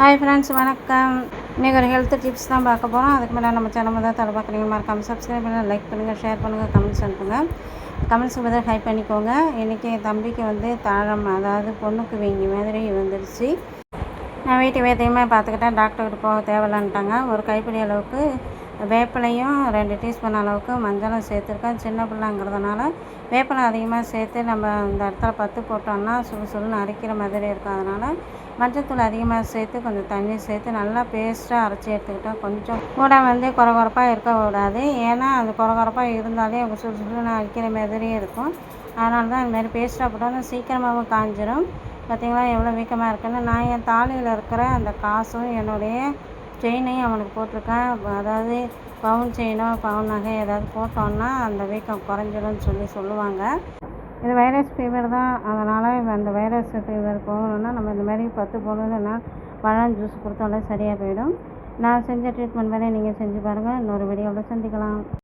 Hi friends வணக்கம். இன்றைக்கி ஒரு ஹெல்த் டிப்ஸ் தான் பார்க்க போகிறோம் அதுக்கு மேலே நம்ம சேனல் தான் தலை பார்க்குறீங்க. மறக்காமல் சப்ஸ்கிரைப் பண்ணுங்கள் லைக் பண்ணுங்கள் ஷேர் பண்ணுங்கள் கமெண்ட்ஸ் அனுப்புங்க. கமெண்ட்ஸ் பதில் ஹைப் பண்ணிக்கோங்க. இன்றைக்கி என் தம்பிக்கு வந்து தாழம் அதாவது பொண்ணுக்கு வீங்கி மாதிரி வந்துடுச்சு நான் வீட்டு வேதையுமே பார்த்துக்கிட்டேன். டாக்டர்கிட்ட போக தேவையில்லான்ட்டாங்க. ஒரு கைப்பிடி அளவுக்கு வேப்பிலையும் ரெண்டு டீஸ்பூன் அளவுக்கு மஞ்சளும் சேர்த்துருக்கேன். சின்ன பிள்ளைங்கிறதுனால வேப்பிலை அதிகமாக சேர்த்து நம்ம இந்த இடத்துல பத்து போட்டோம்னா சுடு சுடுன்னு அரைக்கிற மாதிரி இருக்கும். அதனால் மஞ்சத்தூள் அதிகமாக சேர்த்து கொஞ்சம் தண்ணி சேர்த்து நல்லா பேஸ்ட்டாக அரைச்சி எடுத்துக்கிட்டோம் கொஞ்சம் கூட வந்து குறகுறப்பாக இருக்க கூடாது. ஏன்னா அது குறகுறப்பாக இருந்தாலே அவங்க சுடு சுடுன்னு அரைக்கிற மாதிரியே இருக்கும். அதனால தான் அதுமாரி பேஸ்ட்டாக போட்டால் சீக்கிரமாகவும் காஞ்சிரும். பார்த்திங்களா எவ்வளோ வீக்கமாக இருக்குன்னு. நான் என் தாலியில் இருக்கிற அந்த காசும் என்னுடைய செயினையும் அவனுக்கு போட்டிருக்கேன். அதாவது பவுன் செயினோ பவுன் நகை ஏதாவது போட்டோன்னா அந்த வீக்கம் குறைஞ்சிடும்னு சொல்லி சொல்லுவாங்க. இது வைரஸ் ஃபீவர் தான். அதனால் அந்த வைரஸ் ஃபீவர் போகணுன்னா நம்ம இந்த மாதிரி பத்து போகணுன்னா பழம் ஜூஸ் கொடுத்தாலே சரியாக போயிடும். நான் செஞ்ச ட்ரீட்மெண்ட் வேறு நீங்கள் செஞ்சு பாருங்கள் இன்னொரு வீடியோவில் சந்திக்கலாம்.